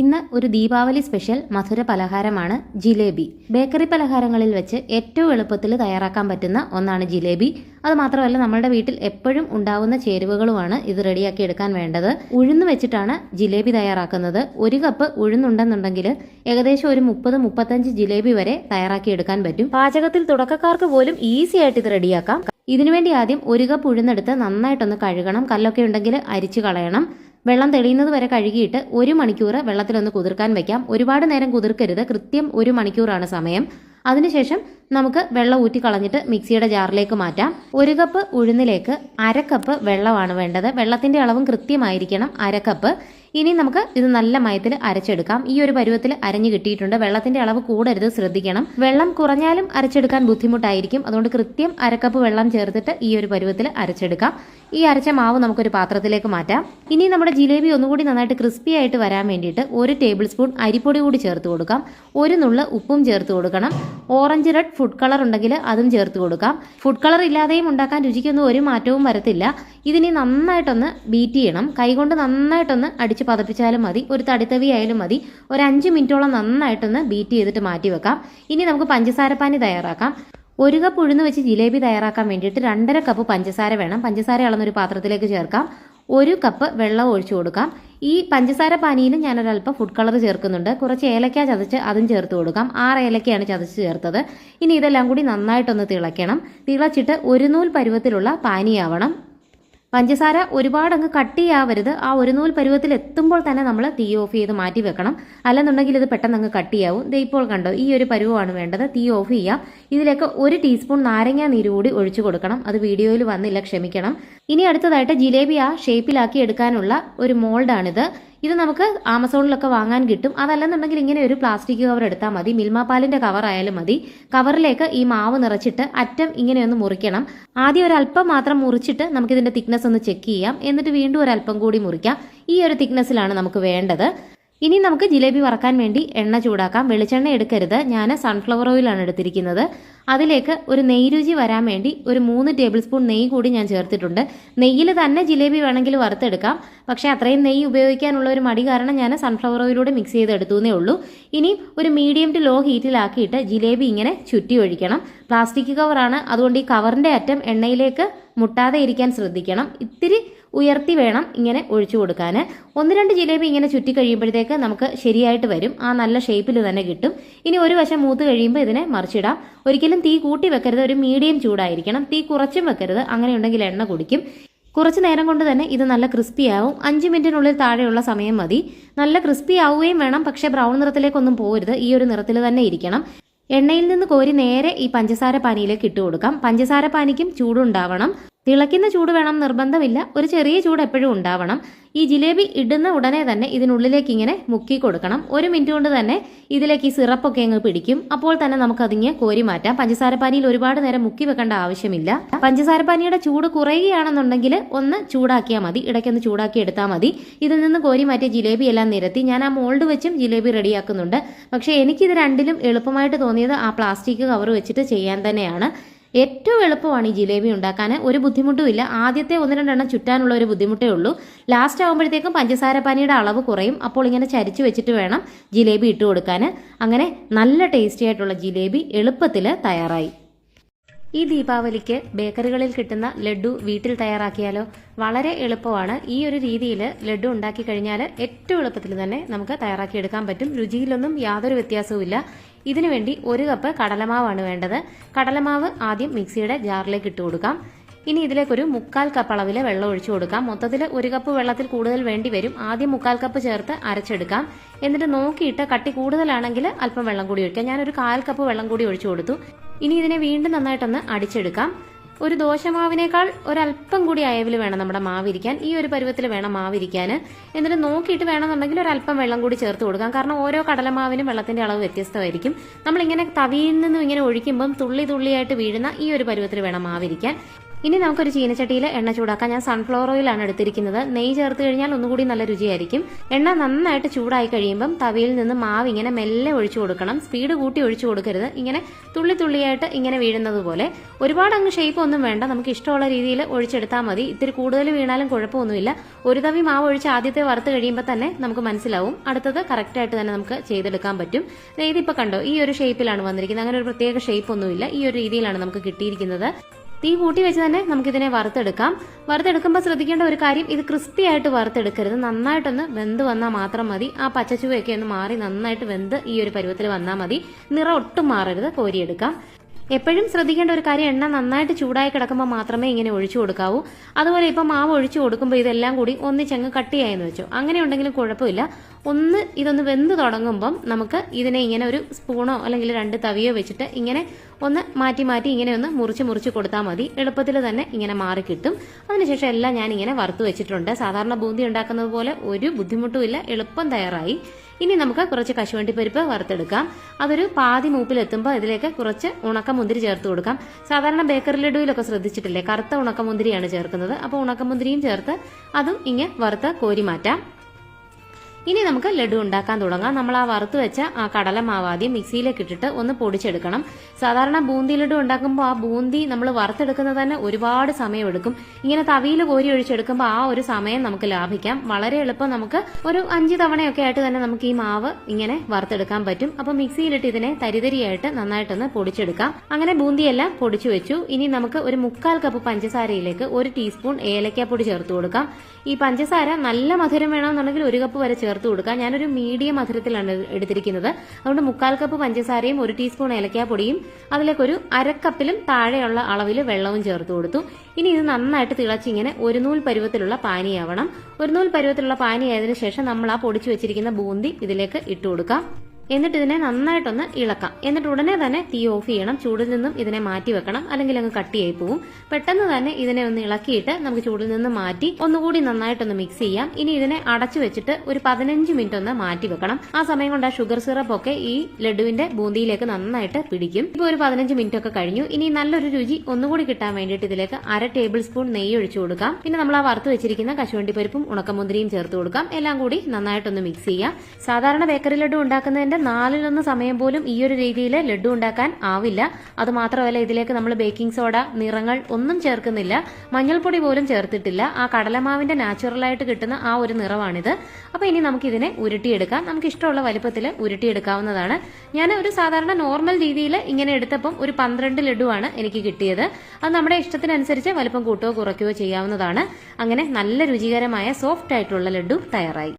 ഇന്ന് ഒരു ദീപാവലി സ്പെഷ്യൽ മധുര പലഹാരമാണ് ജിലേബി. ബേക്കറി പലഹാരങ്ങളിൽ വെച്ച് ഏറ്റവും എളുപ്പത്തിൽ തയ്യാറാക്കാൻ പറ്റുന്ന ഒന്നാണ് ജിലേബി. അത് മാത്രമല്ല നമ്മളുടെ വീട്ടിൽ എപ്പോഴും ഉണ്ടാവുന്ന ചേരുവകളുമാണ് ഇത് റെഡിയാക്കി എടുക്കാൻ വേണ്ടത്. ഉഴുന്ന് വെച്ചിട്ടാണ് ജിലേബി തയ്യാറാക്കുന്നത്. ഒരു കപ്പ് ഉഴുന്നുണ്ടെന്നുണ്ടെങ്കിൽ ഏകദേശം ഒരു മുപ്പത് മുപ്പത്തഞ്ച് ജിലേബി വരെ തയ്യാറാക്കി എടുക്കാൻ പറ്റും. പാചകത്തിൽ തുടക്കക്കാർക്ക് പോലും ഈസി ആയിട്ട് ഇത് റെഡിയാക്കാം. ഇതിനുവേണ്ടി ആദ്യം ഒരു കപ്പ് ഉഴുന്നെടുത്ത് നന്നായിട്ടൊന്ന് കഴുകണം. കല്ലൊക്കെ ഉണ്ടെങ്കിൽ അരിച്ചു കളയണം. വെള്ളം തെളിയുന്നത് വരെ കഴുകിയിട്ട് ഒരു മണിക്കൂർ വെള്ളത്തിലൊന്ന് കുതിർക്കാൻ വെക്കാം. ഒരുപാട് നേരം കുതിർക്കരുത്. കൃത്യം ഒരു മണിക്കൂറാണ് സമയം. അതിനുശേഷം നമുക്ക് വെള്ളം ഊറ്റി കളഞ്ഞിട്ട് മിക്സിയുടെ ജാറിലേക്ക് മാറ്റാം. ഒരു കപ്പ് ഉഴുന്നിലേക്ക് അര കപ്പ് വെള്ളമാണ് വേണ്ടത്. വെള്ളത്തിന്റെ അളവും കൃത്യമായിരിക്കണം. അര കപ്പ്. ഇനി നമുക്ക് ഇത് നല്ല മയത്തിൽ അരച്ചെടുക്കാം. ഈ ഒരു പരുവത്തിൽ അരഞ്ഞു കിട്ടിയിട്ടുണ്ട്. വെള്ളത്തിന്റെ അളവ് കൂടരുത് ശ്രദ്ധിക്കണം. വെള്ളം കുറഞ്ഞാലും അരച്ചെടുക്കാൻ ബുദ്ധിമുട്ടായിരിക്കും. അതുകൊണ്ട് കൃത്യം അരക്കപ്പ് വെള്ളം ചേർത്തിട്ട് ഈ ഒരു പരുവത്തിൽ അരച്ചെടുക്കാം. ഈ അരച്ച മാവ് നമുക്കൊരു പാത്രത്തിലേക്ക് മാറ്റാം. ഇനി നമ്മുടെ ജിലേബി ഒന്നുകൂടി നന്നായിട്ട് ക്രിസ്പി ആയിട്ട് വരാൻ വേണ്ടിയിട്ട് ഒരു ടേബിൾ സ്പൂൺ അരിപ്പൊടി കൂടി ചേർത്ത് കൊടുക്കാം. ഒരു നുള്ള് ഉപ്പും ചേർത്ത് കൊടുക്കണം. ഓറഞ്ച് റെഡ് ഫുഡ് കളർ ഉണ്ടെങ്കിൽ അതും ചേർത്ത് കൊടുക്കാം. ഫുഡ് കളർ ഇല്ലാതെയും ഉണ്ടാക്കാൻ രുചിക്കൊന്നും ഒരു മാറ്റവും വരത്തില്ല. ഇതിനി നന്നായിട്ടൊന്ന് ബീറ്റ് ചെയ്യണം. കൈകൊണ്ട് നന്നായിട്ടൊന്ന് അടിച്ച് പതപ്പിച്ചാലും മതി. ഒരു തടിത്തവി ആയാലും മതി. ഒരു അഞ്ച് മിനിറ്റോളം നന്നായിട്ടൊന്ന് ബീറ്റ് ചെയ്തിട്ട് മാറ്റി വെക്കാം. ഇനി നമുക്ക് പഞ്ചസാരപ്പാനി തയ്യാറാക്കാം. ഒരു കപ്പ് ഉഴുന്ന് വെച്ച് ജിലേബി തയ്യാറാക്കാൻ വേണ്ടിയിട്ട് രണ്ടര കപ്പ് പഞ്ചസാര വേണം. പഞ്ചസാര അളന്നൊരു പാത്രത്തിലേക്ക് ചേർക്കാം. ഒരു കപ്പ് വെള്ളം ഒഴിച്ചു കൊടുക്കാം. ഈ പഞ്ചസാര പാനിയിൽ ഞാനൊരല്പം ഫുഡ് കളർ ചേർക്കുന്നുണ്ട്. കുറച്ച് ഏലക്ക ചതച്ച് അതും ചേർത്ത് കൊടുക്കാം. ആറ് ഏലക്കയാണ് ചതച്ച് ചേർത്തത്. ഇനി ഇതെല്ലാം കൂടി നന്നായിട്ടൊന്ന് തിളയ്ക്കണം. തിളച്ചിട്ട് ഒരു നൂൽ പരുവത്തിലുള്ള പാനിയാവണം. പഞ്ചസാര ഒരുപാട് അങ്ങ് കട്ടിയാവരുത്. ആ ഒരു നൂൽ പരുവത്തിൽ എത്തുമ്പോൾ തന്നെ നമ്മൾ തീ ഓഫ് ചെയ്ത് മാറ്റി വെക്കണം. അല്ലെന്നുണ്ടെങ്കിൽ ഇത് പെട്ടെന്ന് അങ്ങ് കട്ടിയാവും. ദേ ഇപ്പോൾ കണ്ടോ ഈ ഒരു പരുവമാണ് വേണ്ടത്. തീ ഓഫ് ചെയ്യാം. ഇതിലേക്ക് ഒരു ടീസ്പൂൺ നാരങ്ങ നീര് കൂടി ഒഴിച്ചു കൊടുക്കണം. അത് വീഡിയോയിൽ വന്നില്ല ക്ഷമിക്കണം. ഇനി അടുത്തതായിട്ട് ജിലേബി ആ ഷേപ്പിലാക്കി എടുക്കാനുള്ള ഒരു മോൾഡാണിത്. ഇത് നമുക്ക് ആമസോണിലൊക്കെ വാങ്ങാൻ കിട്ടും. അതല്ലെന്നുണ്ടെങ്കിൽ ഇങ്ങനെ ഒരു പ്ലാസ്റ്റിക് കവർ എടുത്താൽ മതി. മിൽമ പാലിന്റെ കവർ ആയാലും മതി. കവറിലേക്ക് ഈ മാവ് നിറച്ചിട്ട് അറ്റം ഇങ്ങനെ ഒന്ന് മുറിക്കണം. ആദ്യം ഒരല്പം മാത്രം മുറിച്ചിട്ട് നമുക്കിതിന്റെ തിക്നെസ് ഒന്ന് ചെക്ക് ചെയ്യാം. എന്നിട്ട് വീണ്ടും ഒരല്പം കൂടി മുറിക്കാം. ഈ ഒരു തിക്നെസ്സിലാണ് നമുക്ക് വേണ്ടത്. ഇനി നമുക്ക് ജിലേബി വറക്കാൻ വേണ്ടി എണ്ണ ചൂടാക്കാം. വെളിച്ചെണ്ണ എടുക്കരുത്. ഞാൻ സൺഫ്ലവർ ഓയിലാണ് എടുത്തിരിക്കുന്നത്. അതിലേക്ക് ഒരു നെയ് രുചി വരാൻ വേണ്ടി ഒരു മൂന്ന് ടേബിൾ സ്പൂൺ നെയ്യ് കൂടി ഞാൻ ചേർത്തിട്ടുണ്ട്. നെയ്യിൽ തന്നെ ജിലേബി വേണമെങ്കിൽ വറുത്തെടുക്കാം. പക്ഷേ അത്രയും നെയ്യ് ഉപയോഗിക്കാനുള്ള ഒരു മടി കാരണം ഞാൻ സൺഫ്ലവർ ഓയിലൂടെ മിക്സ് ചെയ്തെടുത്തുന്നേ ഉള്ളൂ. ഇനി ഒരു മീഡിയം ടു ലോ ഹീറ്റിലാക്കിയിട്ട് ജിലേബി ഇങ്ങനെ ചുറ്റി ഒഴിക്കണം. പ്ലാസ്റ്റിക് കവറാണ് അതുകൊണ്ട് ഈ കവറിന്റെ അറ്റം എണ്ണയിലേക്ക് മുട്ടാതെ ഇരിക്കാൻ ശ്രദ്ധിക്കണം. ഇത്തിരി ഉയർത്തി വേണം ഇങ്ങനെ ഒഴിച്ചു കൊടുക്കാൻ ഒന്ന് രണ്ട് ജിലേബി ഇങ്ങനെ ചുറ്റി കഴിയുമ്പോഴത്തേക്ക് നമുക്ക് ശരിയായിട്ട് വരും. ആ നല്ല ഷേപ്പിൽ തന്നെ കിട്ടും. ഇനി ഒരു വശം മൂത്ത് കഴിയുമ്പോൾ ഇതിനെ മറിച്ചിടാം. ഒരിക്കലും തീ കൂട്ടി വെക്കരുത്. ഒരു മീഡിയം ചൂടായിരിക്കണം. തീ കുറച്ചും വെക്കരുത്. അങ്ങനെ ഉണ്ടെങ്കിൽ എണ്ണ കുടിക്കും. കുറച്ച് നേരം കൊണ്ട് തന്നെ ഇത് നല്ല ക്രിസ്പി ആവും. അഞ്ച് മിനിറ്റിനുള്ളിൽ താഴെയുള്ള സമയം മതി. നല്ല ക്രിസ്പി ആവുകയും വേണം. പക്ഷേ ബ്രൗൺ നിറത്തിലേക്കൊന്നും പോരുത്. ഈ ഒരു നിറത്തിൽ തന്നെ ഇരിക്കണം. എണ്ണയിൽ നിന്ന് കോരി നേരെ ഈ പഞ്ചസാര പാനിയിലേക്ക് ഇട്ട് കൊടുക്കാം. പഞ്ചസാര പാനിക്കും ചൂടുണ്ടാവണം. തിളയ്ക്കുന്ന ചൂട് വേണം നിർബന്ധമില്ല. ഒരു ചെറിയ ചൂട് എപ്പോഴും ഉണ്ടാവണം. ഈ ജിലേബി ഇടുന്ന ഉടനെ തന്നെ ഇതിനുള്ളിലേക്ക് ഇങ്ങനെ മുക്കി കൊടുക്കണം. ഒരു മിനിറ്റ് കൊണ്ട് തന്നെ ഇതിലേക്ക് ഈ സിറപ്പൊക്കെ അങ്ങ് പിടിക്കും. അപ്പോൾ തന്നെ നമുക്ക് അതിങ്ങ് കോരി മാറ്റാം. പഞ്ചസാര പാനിയിൽ ഒരുപാട് നേരം മുക്കി വെക്കേണ്ട ആവശ്യമില്ല. പഞ്ചസാര പാനിയുടെ ചൂട് കുറയുകയാണെന്നുണ്ടെങ്കിൽ ഒന്ന് ചൂടാക്കിയാൽ മതി. ഇടയ്ക്കൊന്ന് ചൂടാക്കി എടുത്താൽ മതി. ഇതിൽ നിന്ന് കോരി മാറ്റിയ ജിലേബി എല്ലാം നിരത്തി. ഞാൻ ആ മോൾഡ് വെച്ചും ജിലേബി റെഡിയാക്കുന്നുണ്ട്. പക്ഷേ എനിക്കിത് രണ്ടിലും എളുപ്പമായിട്ട് തോന്നിയത് ആ പ്ലാസ്റ്റിക് കവർ വെച്ചിട്ട് ചെയ്യാൻ തന്നെയാണ്. ഏറ്റവും എളുപ്പമാണ് ഈ ജിലേബി ഉണ്ടാക്കാൻ. ഒരു ബുദ്ധിമുട്ടുമില്ല ആദ്യത്തെ ഒന്ന് രണ്ടെണ്ണം ചുറ്റാനുള്ള ഒരു ബുദ്ധിമുട്ടേ ഉള്ളൂ. ലാസ്റ്റ് ആകുമ്പോഴത്തേക്കും പഞ്ചസാര പാനിയുടെ അളവ് കുറയും. അപ്പോൾ ഇങ്ങനെ ചരിച്ചു വെച്ചിട്ട് വേണം ജിലേബി ഇട്ട് കൊടുക്കാൻ. അങ്ങനെ നല്ല ടേസ്റ്റി ആയിട്ടുള്ള ജിലേബി എളുപ്പത്തിൽ തയ്യാറായി. ഈ ദീപാവലിക്ക് ബേക്കറികളിൽ കിട്ടുന്ന ലഡു വീട്ടിൽ തയ്യാറാക്കിയാലോ വളരെ എളുപ്പമാണ്. ഈ ഒരു രീതിയിൽ ലഡു ഉണ്ടാക്കി കഴിഞ്ഞാൽ ഏറ്റവും എളുപ്പത്തിൽ തന്നെ നമുക്ക് തയ്യാറാക്കിയെടുക്കാൻ പറ്റും. രുചിയിലൊന്നും യാതൊരു വ്യത്യാസവുമില്ല. ഇതിനു വേണ്ടി ഒരു കപ്പ് കടലമാവാണ് വേണ്ടത്. കടലമാവ് ആദ്യം മിക്സിയുടെ ജാറിലേക്ക് ഇട്ട് കൊടുക്കാം. ഇനി ഇതിലേക്കൊരു മുക്കാൽ കപ്പ് അളവിൽ വെള്ളം ഒഴിച്ചു കൊടുക്കാം. മൊത്തത്തിൽ ഒരു കപ്പ് വെള്ളത്തിൽ കൂടുതൽ വേണ്ടി വരും. ആദ്യം മുക്കാൽ കപ്പ് ചേർത്ത് അരച്ചെടുക്കാം. എന്നിട്ട് നോക്കിയിട്ട് കട്ടി കൂടുതലാണെങ്കിൽ അല്പം വെള്ളം കൂടി ഒഴിക്കാം. ഞാനൊരു കാൽ കപ്പ് വെള്ളം കൂടി ഒഴിച്ചു കൊടുത്തു. ഇനി ഇതിനെ വീണ്ടും നന്നായിട്ടൊന്ന് അടിച്ചെടുക്കാം. ഒരു ദോശമാവിനേക്കാൾ ഒരല്പം കൂടി അയവിൽ വേണം നമ്മുടെ മാവിരിക്കാൻ. ഈ ഒരു പരുവത്തിൽ വേണം മാവിരിക്കാൻ. എന്നിട്ട് നോക്കിയിട്ട് വേണമെന്നുണ്ടെങ്കിൽ ഒരല്പം വെള്ളം കൂടി ചേർത്ത് കൊടുക്കാം. കാരണം ഓരോ കടലമാവിനും വെള്ളത്തിന്റെ അളവ് വ്യത്യസ്തമായിരിക്കും. നമ്മൾ ഇങ്ങനെ തവിയിൽ നിന്നും ഇങ്ങനെ ഒഴിക്കുമ്പം തുള്ളി തുള്ളിയായിട്ട് വീഴുന്ന ഈ ഒരു പരുവത്തിൽ വേണം മാവിരിക്കാൻ. ഇനി നമുക്കൊരു ചീനച്ചട്ടിയിൽ എണ്ണ ചൂടാക്കാം. ഞാൻ സൺഫ്ലവർ ഓയിലാണ് എടുത്തിരിക്കുന്നത്. നെയ്യ് ചേർത്ത് കഴിഞ്ഞാൽ ഒന്നുകൂടി നല്ല രുചിയായിരിക്കും. എണ്ണ നന്നായിട്ട് ചൂടായി കഴിയുമ്പം തവിയിൽ നിന്ന് മാവ് ഇങ്ങനെ മെല്ലെ ഒഴിച്ചു കൊടുക്കണം. സ്പീഡ് കൂട്ടി ഒഴിച്ചു കൊടുക്കരുത്. ഇങ്ങനെ തുള്ളി തുള്ളിയായിട്ട് ഇങ്ങനെ വീഴുന്നത് പോലെ. ഒരുപാട് അങ്ങ് ഷേപ്പ് ഒന്നും വേണ്ട. നമുക്ക് ഇഷ്ടമുള്ള രീതിയിൽ ഒഴിച്ചെടുത്താൽ മതി. ഇത്തിരി കൂടുതൽ വീണാലും കുഴപ്പമൊന്നുമില്ല. ഒരു തവി മാവ് ഒഴിച്ച് ആദ്യത്തെ വറുത്ത് കഴിയുമ്പോൾ തന്നെ നമുക്ക് മനസ്സിലാവും. അടുത്തത് കറക്റ്റായിട്ട് തന്നെ നമുക്ക് ചെയ്തെടുക്കാൻ പറ്റും. ഇതിപ്പോൾ കണ്ടോ? ഈ ഒരു ഷേപ്പിലാണ് വന്നിരിക്കുന്നത്. അങ്ങനെ ഒരു പ്രത്യേക ഷേപ്പ് ഒന്നുമില്ല. ഈ ഒരു രീതിയിലാണ് നമുക്ക് കിട്ടിയിരിക്കുന്നത്. തീ കൂട്ടി വെച്ച് തന്നെ നമുക്കിതിനെ വറുത്തെടുക്കാം. വറുത്തെടുക്കുമ്പോൾ ശ്രദ്ധിക്കേണ്ട ഒരു കാര്യം ഇത് ക്രിസ്പി ആയിട്ട് വറുത്തെടുക്കരുത്. നന്നായിട്ടൊന്ന് വെന്ത് വന്നാൽ മാത്രം മതി. ആ പച്ചച്ചുവയൊക്കെ ഒന്ന് മാറി നന്നായിട്ട് വെന്ത് ഈ ഒരു പരുവത്തിൽ വന്നാൽ മതി. നിറ ഒട്ടും മാറരുത്. കോരിയെടുക്കാം. എപ്പോഴും ശ്രദ്ധിക്കേണ്ട ഒരു കാര്യം എണ്ണ നന്നായിട്ട് ചൂടായി കിടക്കുമ്പോൾ മാത്രമേ ഇങ്ങനെ ഒഴിച്ചു കൊടുക്കാവൂ. അതുപോലെ ഇപ്പം മാവ് ഒഴിച്ചു കൊടുക്കുമ്പോൾ ഇതെല്ലാം കൂടി ഒന്നിച്ചങ്ങ് കട്ടിയായെന്ന് വെച്ചു. അങ്ങനെ ഉണ്ടെങ്കിലും കുഴപ്പമില്ല. ഒന്ന് ഇതൊന്ന് വെന്ത് തുടങ്ങുമ്പം നമുക്ക് ഇതിനെ ഇങ്ങനെ ഒരു സ്പൂണോ അല്ലെങ്കിൽ രണ്ട് തവിയോ വെച്ചിട്ട് ഇങ്ങനെ ഒന്ന് മാറ്റി മാറ്റി ഇങ്ങനെ ഒന്ന് മുറിച്ച് മുറിച്ച് കൊടുത്താൽ മതി. എളുപ്പത്തിൽ തന്നെ ഇങ്ങനെ മാറി കിട്ടും. അതിനുശേഷം എല്ലാം ഞാൻ ഇങ്ങനെ വറുത്ത് വെച്ചിട്ടുണ്ട്. സാധാരണ ബൂന്തി ഉണ്ടാക്കുന്നത് പോലെ ഒരു ബുദ്ധിമുട്ടുമില്ല. എളുപ്പം തയ്യാറായി. ഇനി നമുക്ക് കുറച്ച് കശുവണ്ടി പരിപ്പ് വറുത്തെടുക്കാം. അതൊരു പാതി മൂപ്പിലെത്തുമ്പോൾ ഇതിലേക്ക് കുറച്ച് ഉണക്കമുന്തിരി ചേർത്ത് കൊടുക്കാം. സാധാരണ ബേക്കറി ലഡുവിലൊക്കെ ശ്രദ്ധിച്ചിട്ടില്ലേ? കറുത്ത ഉണക്കമുന്തിരിയാണ് ചേർക്കുന്നത്. അപ്പോൾ ഉണക്കമുന്തിരിയും ചേർത്ത് അതും ഇങ്ങനെ വറുത്ത് കോരി മാറ്റാം. ഇനി നമുക്ക് ലഡു ഉണ്ടാക്കാൻ തുടങ്ങാം. നമ്മൾ ആ വറുത്ത് വെച്ച ആ കടല ആദ്യം മിക്സിയിലേക്ക് ഇട്ടിട്ട് ഒന്ന് പൊടിച്ചെടുക്കണം. സാധാരണ ബൂന്തി ലഡു ഉണ്ടാക്കുമ്പോൾ ആ ബൂന്തി നമ്മൾ വറുത്തെടുക്കുന്നത് തന്നെ ഒരുപാട് സമയമെടുക്കും. ഇങ്ങനെ തവിയിൽ കോരി ഒഴിച്ചെടുക്കുമ്പോൾ ആ ഒരു സമയം നമുക്ക് ലാഭിക്കാം. വളരെ എളുപ്പം നമുക്ക് ഒരു അഞ്ച് തവണയൊക്കെ ആയിട്ട് തന്നെ നമുക്ക് ഈ മാവ് ഇങ്ങനെ വറുത്തെടുക്കാൻ പറ്റും. അപ്പൊ മിക്സിയിലിട്ട് ഇതിനെ തരിതരിയായിട്ട് നന്നായിട്ടൊന്ന് പൊടിച്ചെടുക്കാം. അങ്ങനെ ബൂന്തിയെല്ലാം പൊടിച്ചു വെച്ചു. ഇനി നമുക്ക് ഒരു മുക്കാൽ കപ്പ് പഞ്ചസാരയിലേക്ക് ഒരു ടീസ്പൂൺ ഏലക്കാപ്പൊടി ചേർത്ത് കൊടുക്കാം. ഈ പഞ്ചസാര നല്ല മധുരം വേണമെന്നുണ്ടെങ്കിൽ ഒരു കപ്പ് വരെ ചേർത്ത് കൊടുക്കാം ഞാനൊരു മീഡിയം മധുരത്തിലാണ് എടുത്തിരിക്കുന്നത്. അതുകൊണ്ട് മുക്കാൽ കപ്പ് പഞ്ചസാരയും ഒരു ടീസ്പൂൺ ഏലക്കാപ്പൊടിയും അതിലേക്കൊരു അരക്കപ്പിലും താഴെയുള്ള അളവിൽ വെള്ളവും ചേർത്ത് കൊടുത്തു. ഇനി ഇത് നന്നായിട്ട് തിളച്ചിങ്ങനെ ഒരു നൂൽ പരുവത്തിലുള്ള പാനിയാവണം. ഒരു നൂൽ പരുവത്തിലുള്ള പാനിയായതിനു ശേഷം നമ്മൾ ആ പൊടിച്ചു വെച്ചിരിക്കുന്ന ബൂന്തി ഇതിലേക്ക് ഇട്ട് കൊടുക്കാം. എന്നിട്ട് ഇതിനെ നന്നായിട്ടൊന്ന് ഇളക്കാം. എന്നിട്ട് ഉടനെ തന്നെ തീ ഓഫ് ചെയ്യണം. ചൂടിൽ നിന്നും ഇതിനെ മാറ്റി വെക്കണം. അല്ലെങ്കിൽ അങ്ങ് കട്ടിയായി പോവും. പെട്ടെന്ന് തന്നെ ഇതിനെ ഒന്ന് ഇളക്കിയിട്ട് നമുക്ക് ചൂടിൽ നിന്ന് മാറ്റി ഒന്നുകൂടി നന്നായിട്ടൊന്ന് മിക്സ് ചെയ്യാം. ഇനി ഇതിനെ അടച്ചു വെച്ചിട്ട് ഒരു പതിനഞ്ച് മിനിറ്റ് ഒന്ന് മാറ്റി വെക്കണം. ആ സമയം കൊണ്ട് ആ ഷുഗർ സിറപ്പ് ഒക്കെ ഈ ലഡുവിന്റെ ബൂന്തിയിലേക്ക് നന്നായിട്ട് പിടിക്കും. ഇപ്പൊ ഒരു പതിനഞ്ച് മിനിറ്റ് ഒക്കെ കഴിഞ്ഞു. ഇനി നല്ലൊരു രുചി ഒന്നുകൂടി കിട്ടാൻ വേണ്ടിയിട്ട് ഇതിലേക്ക് അര ടേബിൾ സ്പൂൺ നെയ്യ് ഒഴിച്ചു കൊടുക്കാം. പിന്നെ നമ്മൾ ആ വറുത്ത് വെച്ചിരിക്കുന്ന കശുവണ്ടി പരിപ്പും ഉണക്കമുന്തിരിയും ചേർത്ത് കൊടുക്കാം. എല്ലാം കൂടി നന്നായിട്ടൊന്ന് മിക്സ് ചെയ്യാം. സാധാരണ ബേക്കറി ലഡു ഉണ്ടാക്കുന്നതിന്റെ നാലിലൊന്ന് സമയം പോലും ഈ ഒരു രീതിയിൽ ലഡു ഉണ്ടാക്കാൻ ആവില്ല. അത് മാത്രമല്ല ഇതിലേക്ക് നമ്മൾ ബേക്കിംഗ് സോഡ നിറങ്ങൾ ഒന്നും ചേർക്കുന്നില്ല. മഞ്ഞൾപ്പൊടി പോലും ചേർത്തിട്ടില്ല. ആ കടലമാവിന്റെ നാച്ചുറലായിട്ട് കിട്ടുന്ന ആ ഒരു നിറമാണിത്. അപ്പൊ ഇനി നമുക്ക് ഇതിനെ ഉരുട്ടിയെടുക്കാം. നമുക്ക് ഇഷ്ടമുള്ള വലിപ്പത്തിൽ ഉരുട്ടിയെടുക്കാവുന്നതാണ്. ഞാൻ ഒരു സാധാരണ നോർമൽ രീതിയിൽ ഇങ്ങനെ എടുത്തപ്പം ഒരു പന്ത്രണ്ട് ലഡുവാണ് എനിക്ക് കിട്ടിയത്. അത് നമ്മുടെ ഇഷ്ടത്തിനനുസരിച്ച് വലിപ്പം കൂട്ടുകയോ കുറയ്ക്കുകയോ ചെയ്യാവുന്നതാണ്. അങ്ങനെ നല്ല രുചികരമായ സോഫ്റ്റ് ആയിട്ടുള്ള ലഡു തയ്യാറായി.